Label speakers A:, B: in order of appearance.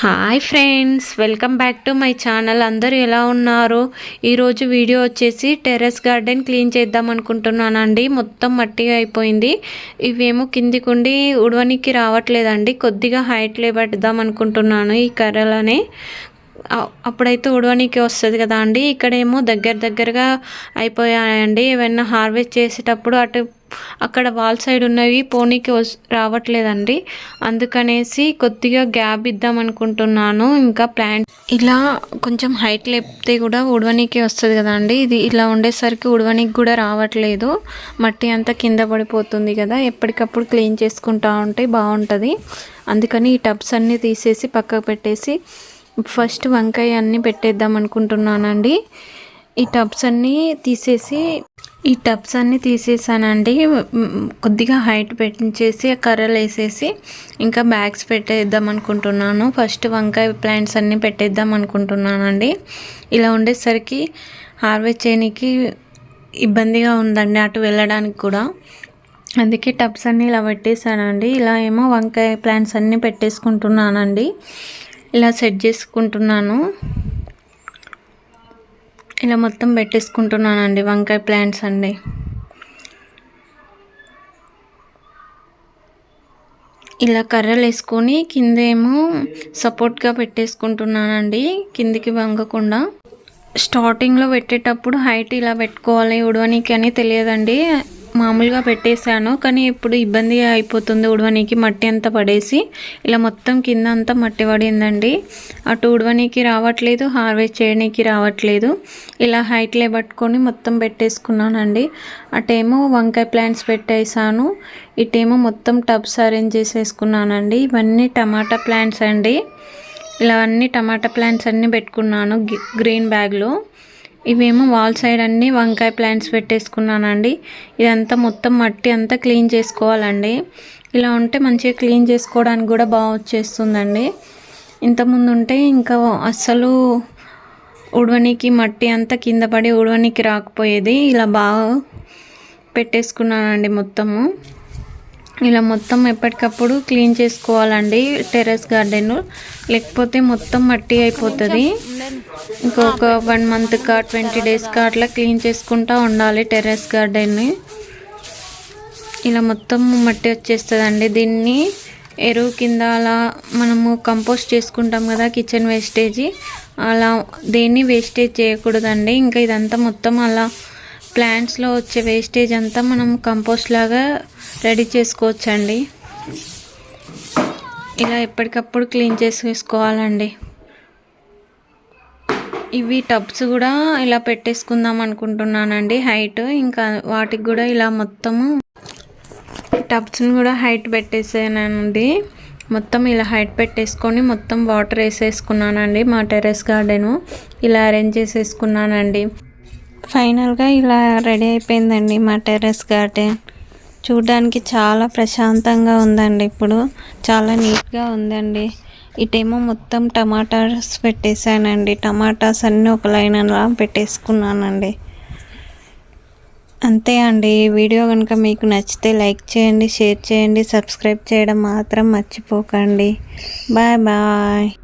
A: Hi friends welcome back to my channel అందరూ ఎలా ఉన్నారు? ఈరోజు వీడియో వచ్చేసి టెర్రస్ గార్డెన్ క్లీన్ చేద్దాం అనుకుంటున్నానండి. మొత్తం మట్టిగా అయిపోయింది. ఇవేమో కిందికుండి ఉడవనికి రావట్లేదండి. కొద్దిగా హైట్ లేబెడదాం అనుకుంటున్నాను ఈ కర్రలని. అప్పుడైతే ఉడవనికి వస్తుంది కదా అండి. ఇక్కడేమో దగ్గర దగ్గరగా అయిపోయాయండి. ఏమైనా హార్వెస్ట్ చేసేటప్పుడు అటు అక్కడ వాల్ సైడ్ ఉన్నవి పోనీకి వస్ రావట్లేదండి. అందుకనేసి కొద్దిగా గ్యాప్ ఇద్దాం అనుకుంటున్నాను. ఇంకా ప్లాంట్ ఇలా కొంచెం హైట్ లేపితే కూడా ఉడవనికి వస్తుంది కదండి. ఇది ఇలా ఉండేసరికి ఉడవనికి కూడా రావట్లేదు. మట్టి అంతా కింద పడిపోతుంది కదా. ఎప్పటికప్పుడు క్లీన్ చేసుకుంటా ఉంటే బాగుంటుంది. అందుకని ఈ టబ్స్ అన్నీ తీసేసి పక్కకు పెట్టేసి ఫస్ట్ వంకాయ అన్నీ పెట్టేద్దాం అనుకుంటున్నానండి. ఈ టబ్స్ అన్నీ తీసేసి ఈ టబ్స్ అన్నీ తీసేసానండి. కొద్దిగా హైట్ పెట్టించేసి కర్రలు వేసేసి ఇంకా బ్యాగ్స్ పెట్టేద్దాం అనుకుంటున్నాను. ఫస్ట్ వంకాయ ప్లాంట్స్ అన్నీ పెట్టేద్దాం అనుకుంటున్నానండి. ఇలా ఉండేసరికి హార్వెస్ట్ చేయడానికి ఇబ్బందిగా ఉందండి అటు వెళ్ళడానికి కూడా. అందుకే టబ్స్ అన్నీ ఇలా పెట్టేశానండి. ఇలా ఏమో వంకాయ ప్లాంట్స్ అన్నీ పెట్టేసుకుంటున్నానండి. ఇలా సెట్ చేసుకుంటున్నాను. ఇలా మొత్తం పెట్టేసుకుంటున్నానండి వంకాయ ప్లాంట్స్ అండి. ఇలా కర్రలు వేసుకొని కిందేమో సపోర్ట్గా పెట్టేసుకుంటున్నానండి కిందికి వంగకుండా. స్టార్టింగ్లో పెట్టేటప్పుడు హైట్ ఇలా పెట్టుకోవాలి ఉడవనికి అని తెలియదండి. మామూలుగా పెట్టేశాను కానీ ఇప్పుడు ఇబ్బంది అయిపోతుంది ఉడవనీకి మట్టి అంతా పడేసి. ఇలా మొత్తం కింద అంతా మట్టి పడిందండి. అటు ఉడవనీకి రావట్లేదు హార్వెస్ట్ చేయడానికి రావట్లేదు. ఇలా హైట్లే పట్టుకొని మొత్తం పెట్టేసుకున్నానండి. అటేమో వంకాయ ప్లాంట్స్ పెట్టేశాను. ఇటేమో మొత్తం టబ్స్ అరేంజ్ చేసేసుకున్నానండి. ఇవన్నీ టమాటా ప్లాంట్స్ అండి. ఇలా అన్ని టమాటా ప్లాంట్స్ అన్నీ పెట్టుకున్నాను గ్రీన్ బ్యాగ్లో. ఇవేమో వాల్ సైడ్ అన్ని వంకాయ ప్లాంట్స్ పెట్టేసుకున్నానండి. ఇదంతా మొత్తం మట్టి అంతా క్లీన్ చేసుకోవాలండి. ఇలా ఉంటే మంచిగా క్లీన్ చేసుకోవడానికి కూడా బాగా వచ్చేస్తుందండి. ఇంతకుముందు ఉంటే ఇంకా అస్సలు ఉడవనికి మట్టి అంతా కింద పడి ఉడవనికి రాకపోయేది. ఇలా బాగా పెట్టేసుకున్నానండి మొత్తము. ఇలా మొత్తం ఎప్పటికప్పుడు క్లీన్ చేసుకోవాలండి టెర్రస్ గార్డెన్. లేకపోతే మొత్తం మట్టి అయిపోతుంది. ఇంకొక వన్ మంత్కా ట్వంటీ డేస్కా అట్లా క్లీన్ చేసుకుంటూ ఉండాలి టెర్రస్ గార్డెన్ని. ఇలా మొత్తం మట్టి వచ్చేస్తుందండి. దీన్ని ఎరువు కింద అలా మనము కంపోస్ట్ చేసుకుంటాం కదా కిచెన్ వేస్టేజీ. అలా దేన్ని వేస్టేజ్ చేయకూడదండి. ఇంకా ఇదంతా మొత్తం అలా ప్లాంట్స్లో వచ్చే వేస్టేజ్ అంతా మనం కంపోస్ట్ లాగా రెడీ చేసుకోవచ్చండి. ఇలా ఎప్పటికప్పుడు క్లీన్ చేసేసుకోవాలండి. ఇవి టబ్స్ కూడా ఇలా పెట్టేసుకుందాం అనుకుంటున్నానండి. హైట్ ఇంకా వాటికి కూడా ఇలా మొత్తము టబ్స్ని కూడా హైట్ పెట్టేసానండి. మొత్తం ఇలా హైట్ పెట్టేసుకొని మొత్తం వాటర్ వేసేసుకున్నానండి మా టెర్రస్ గార్డెను ఇలా అరేంజ్ చేసేసుకున్నానండి. ఫైనల్గా ఇలా రెడీ అయిపోయిందండి మా టెర్రస్ గార్డెన్. చూడడానికి చాలా ప్రశాంతంగా ఉందండి ఇప్పుడు. చాలా నీట్గా ఉందండి. ఇటేమో మొత్తం టమాటాస్ పెట్టేశానండి. టమాటాస్ అన్నీ ఒక లైన్ అలా పెట్టేసుకున్నానండి. అంతే అండి. ఈ వీడియో కనుక మీకు నచ్చితే లైక్ చేయండి షేర్ చేయండి సబ్స్క్రైబ్ చేయడం మాత్రం మర్చిపోకండి. Bye bye.